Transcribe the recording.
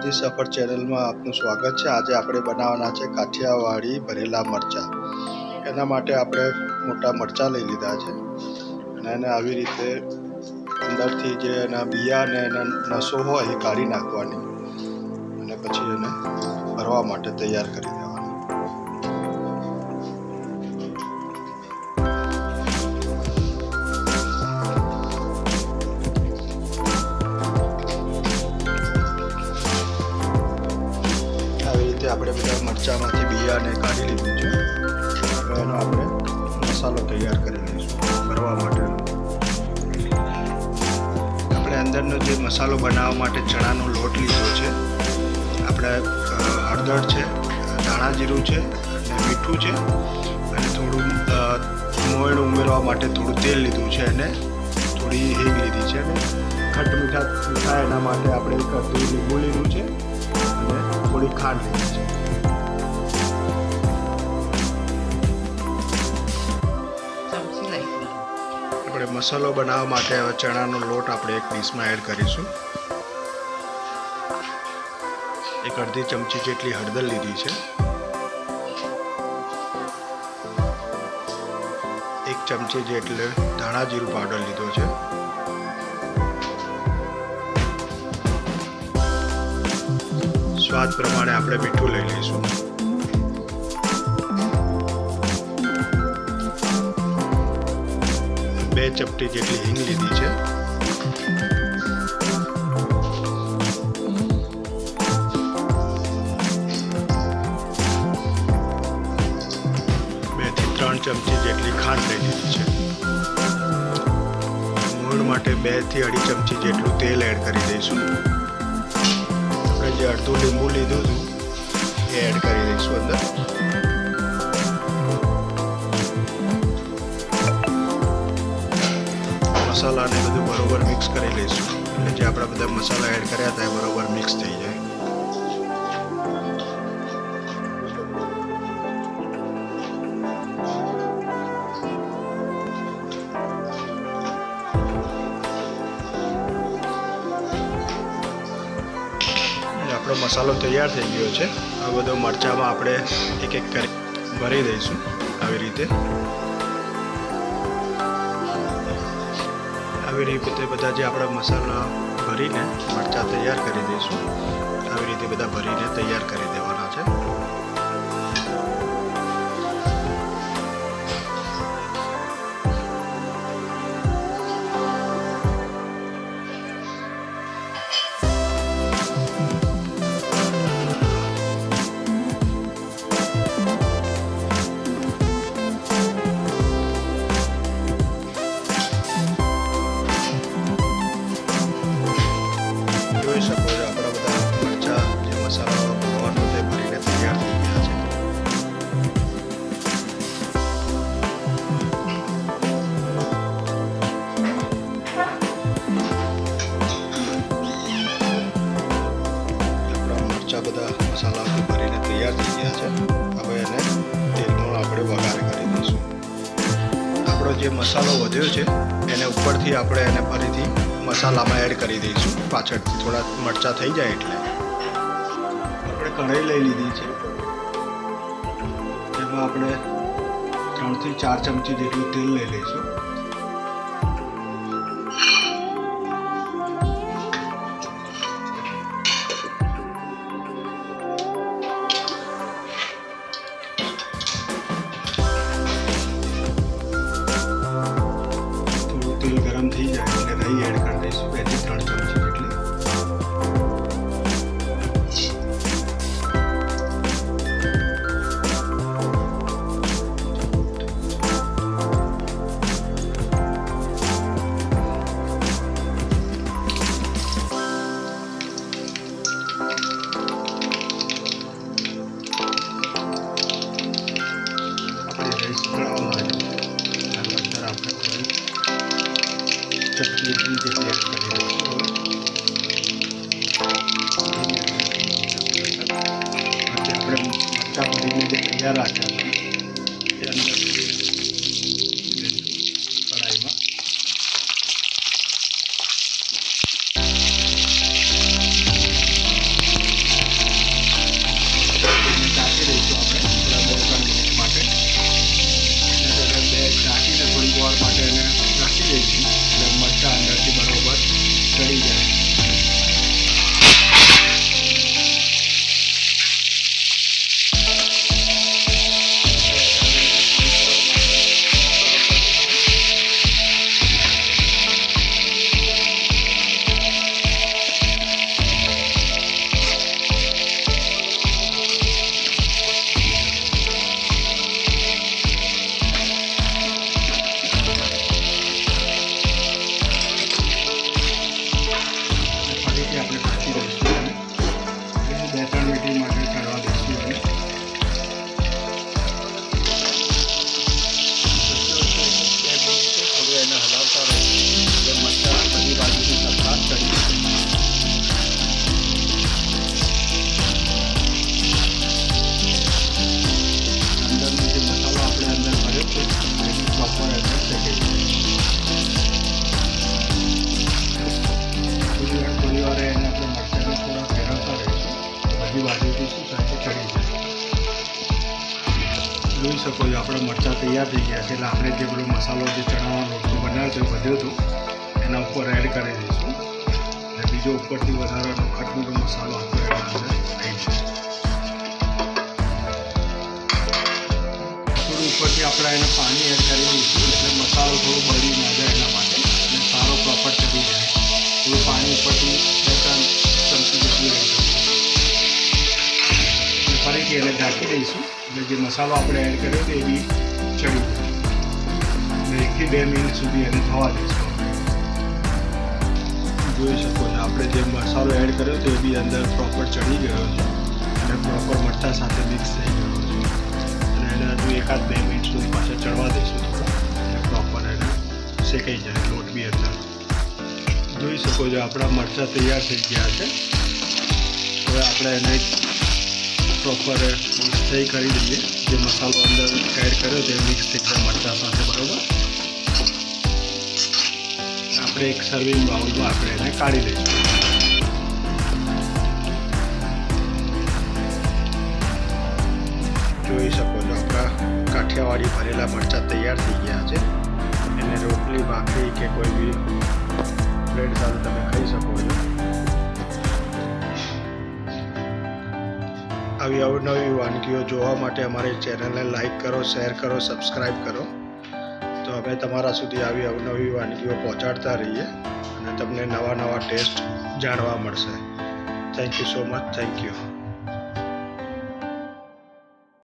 ગુજરાતી સફર ચેનલમાં આપનું સ્વાગત છે. આજે આપણે બનાવવાના છે કાઠિયાવાડી ભરેલા મરચાં. એના માટે આપણે મોટા મરચાં લઈ લીધા છે. અને એને આવી રીતે અંદરથી જે એના બિયા અને એના નસો હોય એ કાઢી નાખવાની. અને પછી એને ભરવા માટે તૈયાર કરી દેવાની આપણે બધા મરચાંમાંથી બિયાને કાઢી લીધું છે. હવે એનો આપણે મસાલો તૈયાર કરી લઈશું ભરવા માટે. આપણે અંદરનો જે મસાલો બનાવવા માટે ચણાનો લોટ લીધો છે. આપણે હળદર છે, ધાણા જીરું છે, અને મીઠું છે. અને થોડું મોયણ ઉમેરવા માટે થોડું તેલ લીધું છે અને થોડી હિંગ લીધી છે. અને ખટ મીઠા મીઠા એના માટે આપણે એક લીંબુ લીધું છે. ચમચી લઈ આપણે મસાલો બનાવવા માટે હવે ચણાનો લોટ આપણે એક ડીશમાં એડ કરીશું. એક અડધી ચમચી જેટલી હળદર લીધી છે. એક ચમચી જેટલે ધાણા જીરું પાવડર લીધો છે. સ્વાદ પ્રમાણે આપણે મીઠું લઈ લઈશું. બે ચપટી જેટલી હિંગ લીધી છે. બેથી ત્રણ ચમચી જેટલી ખાંડ લઈ લીધી છે. મૂળ માટે બેથી અઢી ચમચી જેટલું તેલ એડ કરી દઈશું. જે અડધું લીંબુ લીધું હતું, એ એડ કરી દઈશું અંદર. મસાલાને બધું બરોબર મિક્સ કરી લઈશું. એટલે જે આપણે બધા મસાલા એડ કર્યા હતા એ બરોબર મિક્સ થઈ જાય. આપણો મસાલો તૈયાર થઈ ગયો છે. આ બધો મરચાંમાં આપણે એક એક કરી ભરી દઈશું આવી રીતે. આવી રીતે બધા જે આપણા મસાલા ભરીને મરચાં તૈયાર કરી દઈશું. આવી રીતે બધા ભરીને તૈયાર કરી દેવાના ભરીને તૈયાર થઈ ગયા છે. હવે એને તેલમાં આપણે વઘાર કરી દઈશું. આપણો જે મસાલો વધ્યો છે, એને ઉપરથી આપણે એને ફરીથી મસાલામાં એડ કરી દઈશું. પાછળથી થોડા મરચાં થઈ જાય એટલે. આપણે કઢાઈ લઈ લીધી છે. એમાં આપણે ત્રણથી ચાર ચમચી જેટલું તેલ લઈ લઈશું. થોડી જોઈ શકો છો, આપણા મરચાં તૈયાર થઈ ગયા છે. એટલે આપણે જે પેલો મસાલો જે ચણાવાનો લોટનો બનાવ્યો છે વધ્યો હતો એના ઉપર એડ કરી દઈશું. અને બીજો ઉપરથી વધારાનો ખટમીનો મસાલો આપણે થોડું ઉપરથી આપણે એને પાણી એડ કરી દઈશું, એટલે મસાલો થોડો બળી ના જાય એના માટે. અને સારો પ્રોપર ચડી જાય. થોડું પાણી ઉપરથી ઢાંકી દઈશું. એટલે જે મસાલો આપણે એડ કર્યો હતો એ બી ચડી અને એકથી બે મિનિટ સુધી એને થવા દઈશું જોઈ શકો છો, આપણે જે મસાલો એડ કર્યો હતો એ બી અંદર પ્રોપર ચડી ગયો છે. અને પ્રોપર મરચાં સાથે મિક્સ થઈ ગયો છે. અને એને હજુ એકાદ બે મિનિટ સુધી પાછા ચડવા દઈશું અને પ્રોપર એને શેકાઈ જાય લોટ બી અંદર. જોઈ શકો છો, આપણા મરચાં તૈયાર થઈ ગયા છે. હવે આપણે એને પ્રોપર મિક્સ થઈ કરી દઈએ જે મસાલો અંદર એડ કર્યો છે એ મિક્સ થઈ જાય મરચાં સાથે બરોબર આપણે એક સર્વિંગ બાઉલમાં આપણે એને કાઢી લઈશું જોઈ શકો છો આપણા કાઠિયાવાડી ભરેલા મરચાં તૈયાર થઈ ગયા છે એને રોટલી ભાખરી કે કોઈ બી બ્રેડ સાથે તમે ખાઈ શકો છો આવી અવનવી વાનગીઓ જોવા માટે અમારી ચેનલને લાઇક કરો શેર કરો સબસ્ક્રાઈબ કરો. તો અમે તમારા સુધી આવી અવનવી વાનગીઓ પહોંચાડતા રહીએ અને તમને નવા નવા ટેસ્ટ જાણવા મળશે. Thank you so much thank you